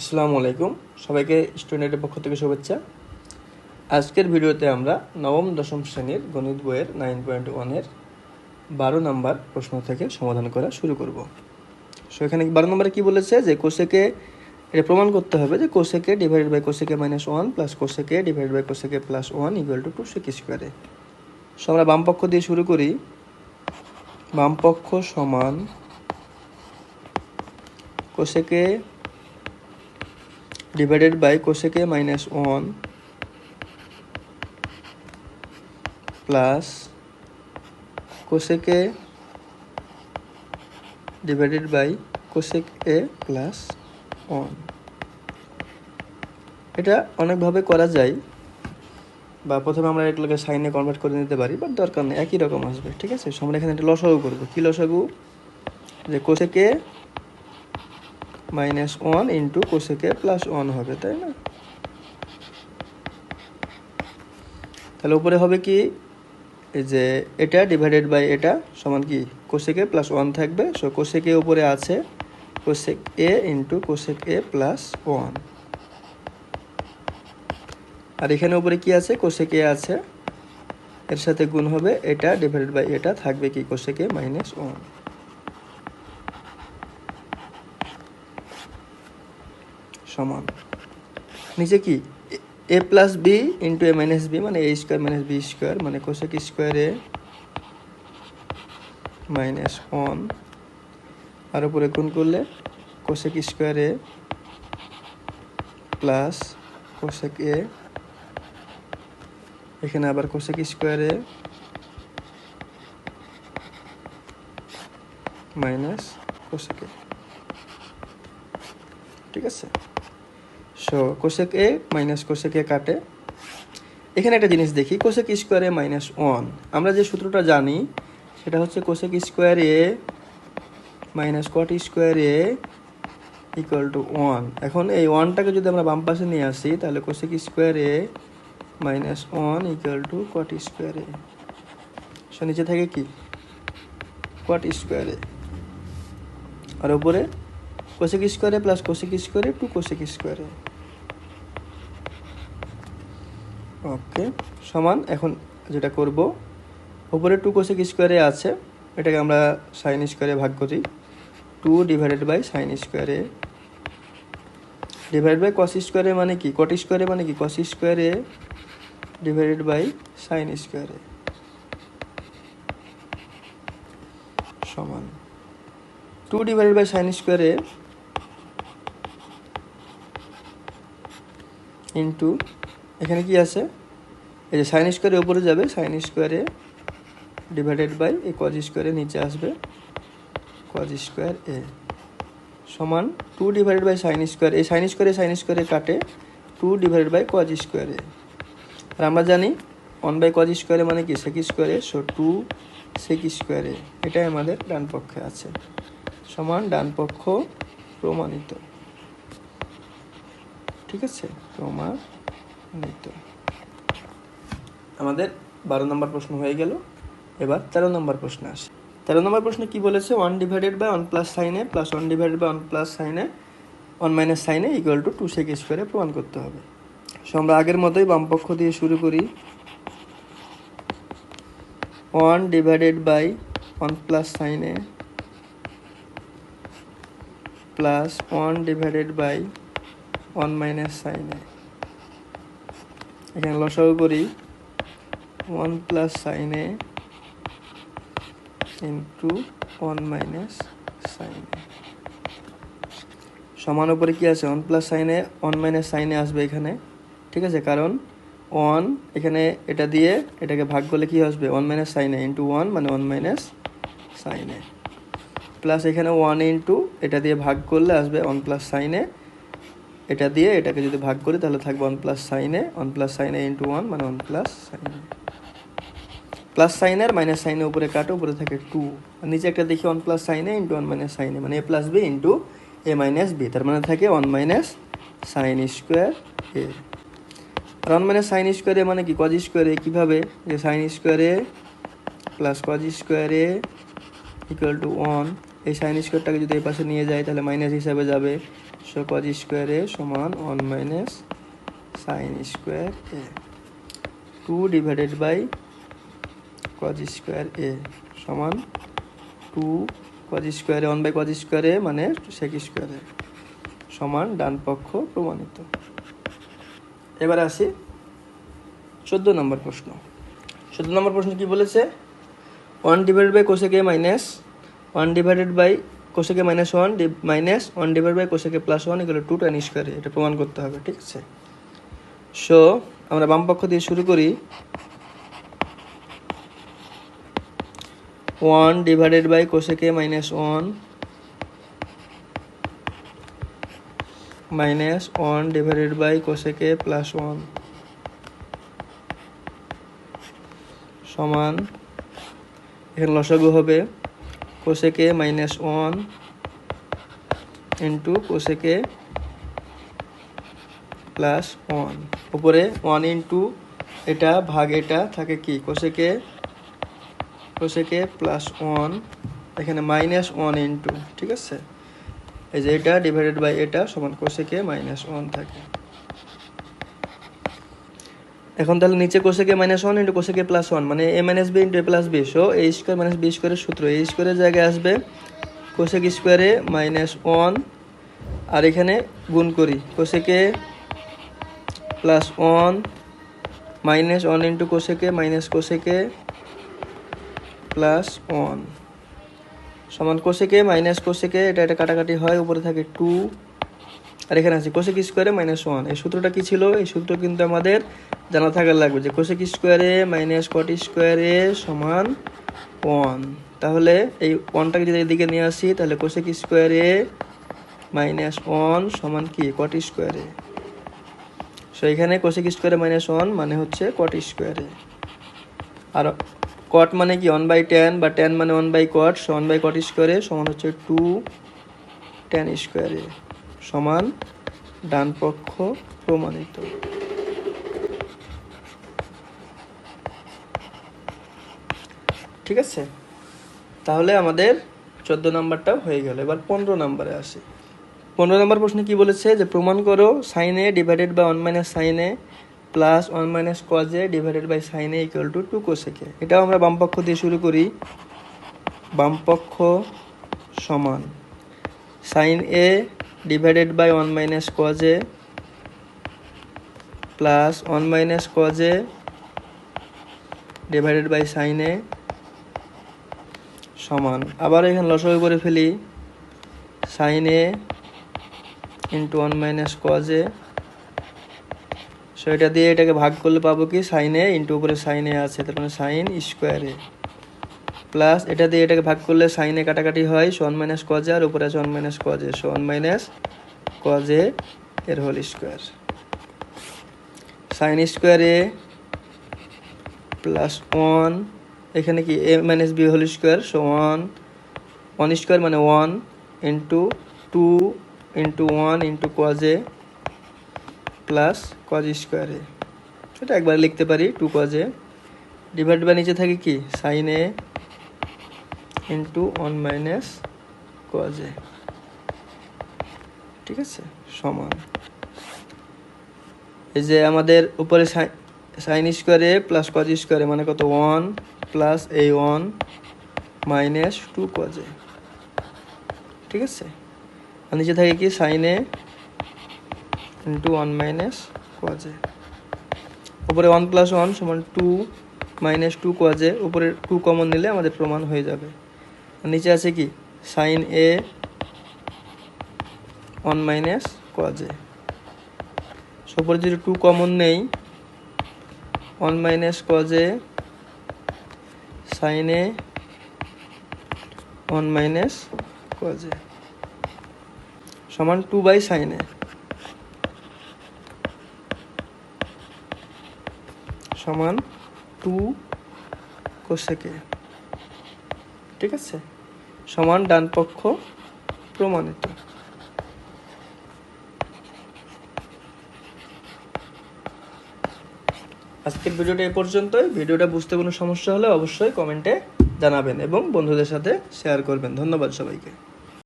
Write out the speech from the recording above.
আসসালামু আলাইকুম। সবাইকে স্টুডেন্টের পক্ষ থেকে শুভেচ্ছা। আজকের ভিডিওতে আমরা নবম, দশম শ্রেণির গণিত বইয়ের নাইন পয়েন্ট ওয়ানের বারো নাম্বার প্রশ্ন থেকে সমাধান করা শুরু করব। সো এখানে বারো নম্বরে কী বলেছে? যে কোষেকে, এটা প্রমাণ করতে হবে যে cosec A divided by cosec A minus one plus cosec A divided by cosec A plus one equal to two sec square A so আমরা বাম পক্ষ দিয়ে শুরু করি। বাম পক্ষ সমান কোষেকে divided by cosec a minus 1 plus cosec a divided by cosec a plus 1 এটা অনেকভাবে করা যায় বা প্রথমে আমরা এগুলোকে সাইনে কনভার্ট করে নিতে পারি বাট দরকার নেই, একই রকম আসবে, ঠিক আছে? আমরা এখানে একটা লসাগু করব। কী লসাগু? যে cosec A minus one into cosec A plus one হবে, তাই না? তাহলে উপরে হবে কি? যে এটা ডিভাইডেড বাই এটা সমান কি? কোসেকে প্লাস ওয়ান থাকবে। সো কোসেকে উপরে আছে cosec A into cosec A plus one আর এখানে উপরে কি আছে? কোসেক আছে। এর সাথে গুণ হবে, এটা ডিভাইডেড বাই এটা থাকবে কি? কোসেকে মাইনাস ওয়ান সমান। নিচে কি? A plus B into A minus B মানে A square minus B square মানে cosec square A minus one আর উপরে গুণ করলে cosec square A plus cosec A এখানে আবার cosec square A minus cosec A. ঠিক আছে? So cosec A minus cosec A কাটে। এখানে একটা জিনিস দেখি কোসেক স্কোয়ারে মাইনাস ওয়ান আমরা যে সূত্রটা জানি, সেটা হচ্ছে cosec square A minus cot square A equal to one এখন এই ওয়ানটাকে যদি আমরা বাম পাশে নিয়ে আসি, তাহলে cosec square A minus one equal to cot square A so নিচে থাকে কি? কট স্কোয়ার এ আর উপরে cosec square A plus cosec square A two cosec square A okay, সমান, এখন যেটা করব, উপরে টু কোসেক স্কোয়ারে আছে, এটাকে আমরা সাইন স্কোয়ারে ভাগ করি। Two divided by sine square A divide by cos square A মানে কি? কট স্কোয়ারে মানে কি? কস স্কোয়ারে ডিভাইডেড বাই সাইন স্কোয়ারে সমান। Two divided by sine square A into এখানে কি আছে? এই যে সাইন স্কোয়ারের উপরে যাবে সাইন স্কোয়ারে ডিভাইডেড বাই এ কজ স্কোয়ারে নিচে আসবে কজ স্কোয়ার এ সমান two divided by sine square এই sine square A sine square A কাটে টু ডিভাইডেড বাই কজ স্কোয়ারে আর আমরা জানি ওয়ান বাই কজ স্কোয়ারে মানে কি? সেক স্কোয়ারে সো টু সেক স্কোয়ারে এটাই আমাদের ডান পক্ষে আছে। সমান ডান পক্ষ প্রমাণিত। ঠিক আছে? প্রমাণিত আমাদের বারো নম্বর প্রশ্ন হয়ে গেল। এবার তেরো নম্বর প্রশ্ন আসে। তেরো নম্বর প্রশ্ন কি বলেছে? One divided by one plus sine A plus one divided by one plus sine A one minus sine A equal to two sec square A প্রমাণ করতে হবে। সো আমরা আগের মতোই বামপক্ষ দিয়ে শুরু করি। One divided by one plus sine A plus one divided by one minus sine A এখানে লসাগু করি। One plus sine A into one minus sine A সমান উপরে কি আছে? One plus sine A one minus sine A আসবে এখানে, ঠিক আছে? কারণ ওয়ান এখানে এটা দিয়ে এটাকে ভাগ করলে কি আসবে? One minus sine A into one মানে one minus sine A plus এখানে ওয়ান ইন্টু এটা দিয়ে ভাগ করলে আসবে ওয়ান প্লাস সাইনে এটা দিয়ে এটাকে যদি ভাগ করি, তাহলে থাকবে one plus sine A one plus sine A into one মানে ওয়ান প্লাস সাইন প্লাস সাইনের মাইনাস সাইনে উপরে কাটো, উপরে থাকে টু আর নিচে একটা দেখি one plus sine A into one minus sine A মানে A plus B into A minus B তার মানে থাকে one minus sine square A R one minus sine square A মানে কি? কজ স্কোয়ারে কীভাবে? যে sine square A plus cos square A equal to one এই sine স্কোয়ারটাকে যদি এই পাশে নিয়ে যায় তাহলে মাইনাস হিসাবে যাবে সো কজ স্কোয়ার এ সমান one minus sine square A two divided by cos square A সমান two cos square A one by cos square A মানে সেক স্কোয়ারে সমান ডান পক্ষ প্রমাণিত। এবার আসি চোদ্দ নম্বর প্রশ্ন। চোদ্দ নম্বর প্রশ্ন কি বলেছে? One divided by cosec A minus one divided by cosec A minus one minus one divide by cosec A plus one এগুলো টু টেন স্কোয়ারে এটা প্রমাণ করতে হবে, ঠিক আছে? সো আমরা বাম পক্ষ দিয়ে শুরু করি। One divided by cosec A minus one minus one divided by cosec A plus one সমান এখানে লসাগু হবে। Cosec A minus one into cosec A plus one উপরে ওয়ান ইন্টু এটা ভাগ এটা থাকে কি? Cosec A cosec A plus one এখানে মাইনাস ওয়ান ইন্টু ঠিক আছে? এই যে এটা ডিভাইডেড বাই এটা সমান কোসেকে মাইনাস ওয়ান থাকে। এখন তাহলে নিচে cosec A minus one into cosec A plus one মানে A minus B into A plus B so A square minus B স্কোয়ারের সূত্র এ স্কোয়ারের জায়গায় আসবে কোসেক স্কোয়ারে মাইনাস ওয়ান আর এখানে গুণ করি cosec plus one minus one into cosec minus cosec plus one সমান কোসেকে মাইনাস কোসেকে এটা এটা কাটাকাটি হয়, উপরে থাকে টু আর এখানে আছে কোসেক স্কোয়ারে মাইনাস ওয়ান এই সূত্রটা কি ছিল? এই সূত্র কিন্তু আমাদের জানা থাকার লাগবে যে কোসেক স্কোয়ারে মাইনাস কট স্কোয়ারে সমান ওয়ান। তাহলে এই ওয়ানটাকে যদি এদিকে নিয়ে আসি, তাহলে কোসেক স্কোয়ারে মাইনাস ওয়ান সমান কি? কট স্কোয়ারে সো এখানে কোসেক স্কোয়ারে মাইনাস ওয়ান মানে হচ্ছে কট স্কোয়ারে আর কট মানে কি? ওয়ান বাই টেন, বা টেন মানে one by cot, so one by cot square A সমান হচ্ছে টু টেন স্কোয়ারে সমান ডান পক্ষ প্রমাণিত। ঠিক আছে? তাহলে আমাদের চোদ্দ নাম্বারটাও হয়ে গেল। এবার পনেরো নাম্বারে আসি। পনেরো নম্বর প্রশ্নে কি বলেছে যে, প্রমাণ করো sine A divided by one minus sine A plus one minus cos A divided by sine A equal to two cosec A এটাও আমরা বামপক্ষ দিয়ে শুরু করি। বামপক্ষ সমান। Sine A divided by one minus cos A plus one minus cos A divided by sine A সমান। আবার এখানে লসগু করে ফেলি। Sine A into one minus cos A so এটা দিয়ে এটাকে ভাগ করলে পাবো কি? সাইনে ইন্টু উপরে সাইনে আছে। তার মানে সাইন স্কোয়ারে প্লাস এটা দিয়ে এটাকে ভাগ করলে সাইনে কাটাকাটি হয়। So one minus cos A আর উপরে আছে one minus cos A so one minus cos A এর whole square sine square A plus one এখানে কি A minus B whole square so one square মানে one into two into one into cos A plus cos square A এটা একবার লিখতে পারি two কজে divide by নিচে থাকে কি? Sine A into one minus cos A ঠিক আছে? সমান। এই যে আমাদের উপরে sign square A plus cos square A মানে কত? ওয়ান প্লাস এই one minus two cos A ঠিক আছে? আর নিচে থাকে কি? সাইনে ইন্টু ওয়ান মাইনাস কোয়াজে উপরে ওয়ান প্লাস ওয়ান সমান two minus two cos A উপরে টু কমন নিলে আমাদের প্রমাণ হয়ে যাবে। আর নিচে আছে কি? Sine A one minus cos A উপরে যদি টু কমন নেই one minus cos A sine A one minus কজে সমান টু বাই সাইনে সমান টু কোসেকে ঠিক আছে? সমান ডান পক্ষ প্রমাণিত। আজকের ভিডিওটা এ পর্যন্তই। ভিডিওটা বুঝতে কোনো সমস্যা হলে অবশ্যই কমেন্টে জানাবেন এবং বন্ধুদের সাথে শেয়ার করবেন। ধন্যবাদ সবাইকে।